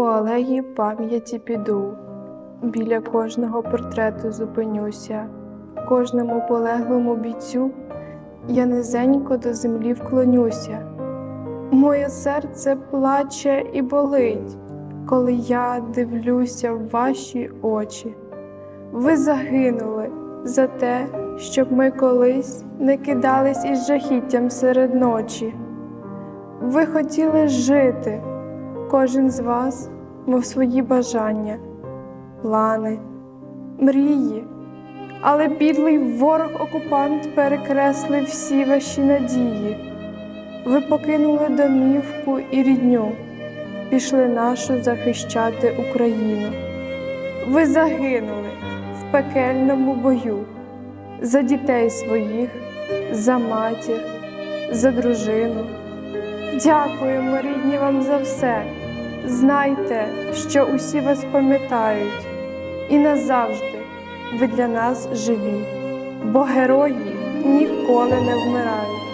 по алеї пам'яті піду, біля кожного портрету зупинюся, кожному полеглому бійцю я низенько до землі вклонюся. Моє серце плаче і болить, коли я дивлюся в ваші очі. Ви загинули за те, щоб ми колись не кидались із жахіттям серед ночі. Ви хотіли жити, кожен з вас мав свої бажання, плани, мрії, але підлий ворог-окупант перекреслив всі ваші надії. Ви покинули домівку і рідню, пішли нашу захищати Україну. Ви загинули в пекельному бою за дітей своїх, за матір, за дружину. Дякуємо, рідні, вам за все. Знайте, що усі вас пам'ятають, і назавжди ви для нас живі, бо герої ніколи не вмирають.